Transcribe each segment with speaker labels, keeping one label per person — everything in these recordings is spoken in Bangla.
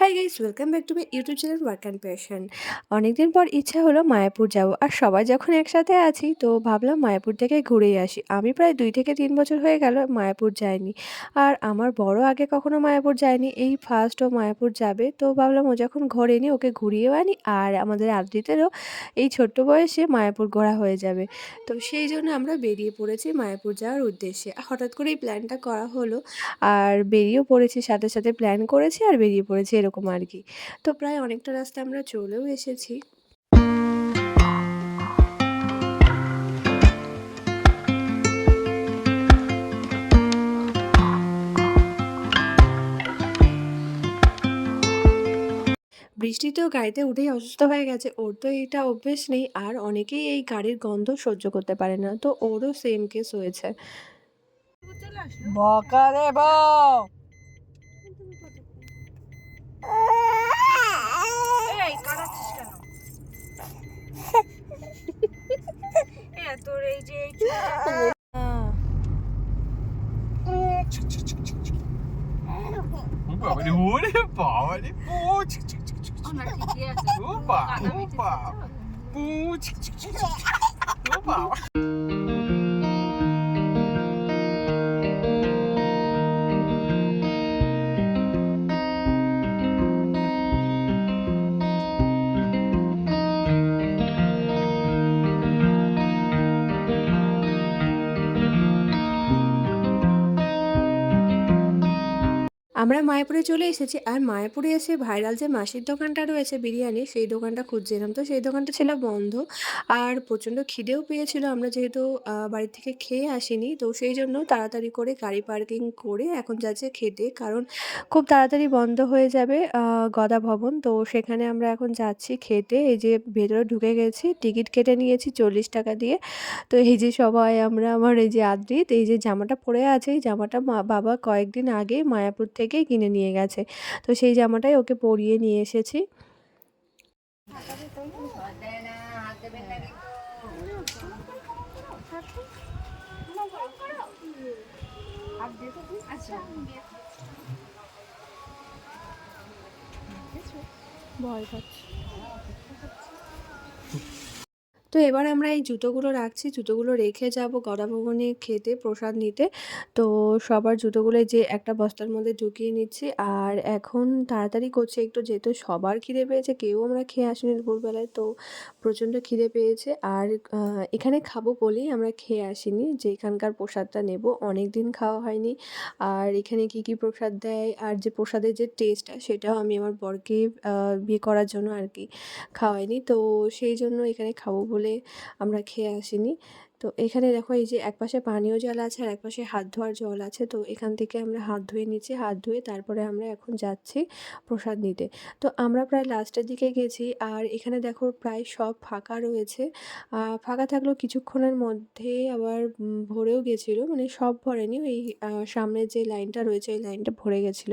Speaker 1: Hi guys welcome back to my YouTube channel work and passion অনেকদিন পর ইচ্ছা হলো মায়াপুর যাব। আর সবাই যখন একসাথে আছি, তো ভাবলাম মায়াপুর থেকে ঘুরেই আসি। আমি প্রায় দুই থেকে তিন বছর হয়ে গেল মায়াপুর যাইনি। আর আমার বড় আগে কখনো মায়াপুর যায়নি, এই ফার্স্ট ও মায়াপুর যাবে। তো ভাবলাম ও যখন ঘরে ঘোরেনি ওকে ঘুরিয়েও আনি। আর আমাদের আদ্রিতেরও এই ছোট্ট বয়সে মায়াপুর ঘোরা হয়ে যাবে। তো সেই জন্য আমরা বেরিয়ে পড়েছি মায়াপুর যাওয়ার উদ্দেশ্যে। হঠাৎ করে এই প্ল্যানটা করা হলো। আর বেরিয়েও পড়েছি, সাথে সাথে প্ল্যান করেছি, আর বেরিয়ে পড়েছি এরকম আর কি তো প্রায় অনেকটা রাস্তা আমরা চলেও এসেছি। বৃষ্টিতেও গাড়িতে উঠেই অসুস্থ হয়ে গেছে, ওর তো এইটা অভ্যেস নেই, আর অনেকেই এই গাড়ির গন্ধ সহ্য করতে পারে না, তো ওরও সেম কেস হয়েছে।
Speaker 2: বকা রে বউ
Speaker 3: Opa, olha, olha, pá,
Speaker 4: olha, pô,
Speaker 3: tchic,
Speaker 4: tchic,
Speaker 3: tchic,
Speaker 4: tchic.
Speaker 3: Opa,
Speaker 4: opa, pô, tchic, tchic, tchic, tchic. Opa.
Speaker 1: আমরা মায়াপুরে চলে এসেছি আর মায়াপুরে এসে ভাইরাল যে মাসির দোকানটা রয়েছে বিরিয়ানি, সেই দোকানটা খুঁজছিলাম। তো সেই দোকানটা ছিল বন্ধ আর প্রচণ্ড খিদেও পেয়েছিল। আমরা যেহেতু বাড়ি থেকে খেয়ে আসিনি, তো সেই জন্য তাড়াতাড়ি করে গাড়ি পার্কিং করে এখন যাচ্ছে খেতে। কারণ খুব তাড়াতাড়ি বন্ধ হয়ে যাবে গদা ভবন। তো সেখানে আমরা এখন যাচ্ছি খেতে। এই যে ভেতরে ঢুকে গেছি, টিকিট কেটে নিয়েছি চল্লিশ টাকা দিয়ে। তো এই যে সবাই, আমরা, আমার এই যে আদ্রিত, এই যে জামাটা পরে আছে, এই জামাটা বাবা কয়েকদিন আগে মায়াপুর থেকেই কিনে নিয়ে গেছে। তো সেই জামাটাই ওকে পরিয়ে নিয়ে এসেছি। ভয় পাচ্ছি। তো এবার আমরা এই জুতোগুলো রাখছি। জুতোগুলো রেখে যাব গদাভবনে খেতে, প্রসাদ নিতে। তো সবার জুতোগুলো যে একটা বস্তার মধ্যে ঢুকিয়ে নিচ্ছি। আর এখন তাড়াতাড়ি করছে একটু, যেহেতু সবার খিদে পেয়েছে, কেউ আমরা খেয়ে আসিনি দুপুরবেলায়, তো প্রচণ্ড খিদে পেয়েছে। আর এখানে খাব বলেই আমরা খেয়ে আসিনি। যে এখানকার প্রসাদটা নেব অনেক দিন খাওয়া হয়নি। আর এখানে কি কি প্রসাদ দেয়? আর যে প্রসাদের যে টেস্টটা, সেটাও আমি আমার বরকে বিয়ে করার জন্য আর কি খাওয়াইনি। তো সেই জন্য এখানে খাব বলে আমরা খেয়ে আসিনি। তো এখানে দেখো এই যে একপাশে পানীয় জল আছে আর একপাশে হাত ধোয়ার জল আছে। তো এখান থেকে আমরা হাত ধুয়ে নিচ্ছি হাত ধুয়ে তারপরে আমরা এখন যাচ্ছি প্রসাদ নিতে। তো আমরা প্রায় লাস্টের দিকে গেছি আর এখানে দেখো প্রায় সব ফাঁকা রয়েছে। ফাঁকা থাকলেও কিছুক্ষণের মধ্যে আবার ভরেও গেছিল মানে সব ভরেনি ওই আহ, সামনের যে লাইনটা রয়েছে ওই লাইনটা ভরে গেছিল।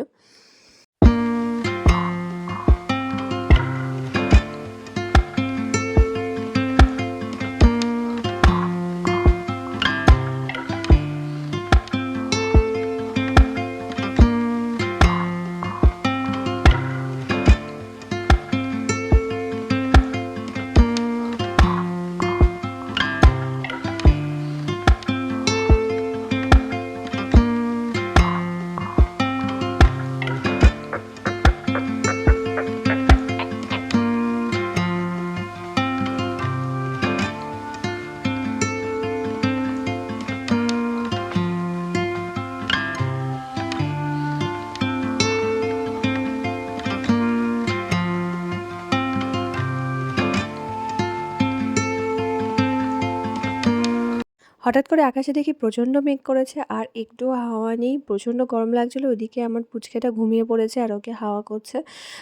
Speaker 1: হঠাৎ করে আকাশে দেখি প্রচণ্ড মেঘ করেছে আর একটু হাওয়া নেই। প্রচণ্ড গরম লাগছিল ওদিকে আমার পুচকেটা ঘুমিয়ে পড়েছে আর ওকে হাওয়া করছে।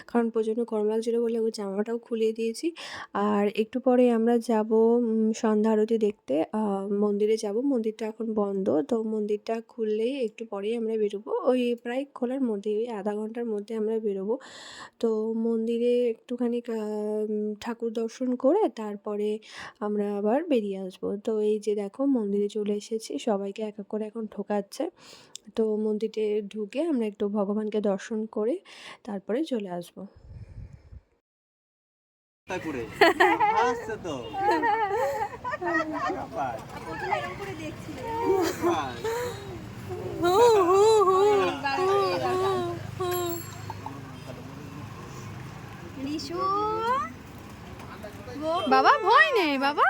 Speaker 1: কারণ প্রচণ্ড গরম লাগছিল বলে ওর জামাটাও খুলিয়ে দিয়েছি। আর একটু পরে আমরা যাব সন্ধ্যা আরতি দেখতে। মন্দিরে যাব। মন্দিরটা এখন বন্ধ, তো মন্দিরটা খুললেই একটু পরেই আমরা বেরোবো। ওই প্রায় খোলার মধ্যেই, ওই আধা ঘণ্টার মধ্যে আমরা বেরোবো। তো মন্দিরে একটুখানি ঠাকুর দর্শন করে তারপরে আমরা আবার বেরিয়ে আসব। তো এই যে দেখো মন্দিরে চলে এসেছি। সবাইকে এক এক করে এখন ঢোকাচ্ছে
Speaker 2: তো মন্দিরে ঢুকে আমরা একটু ভগবানকে দর্শন করে তারপরে চলে আসব। বাবা ভয় নেই বাবা।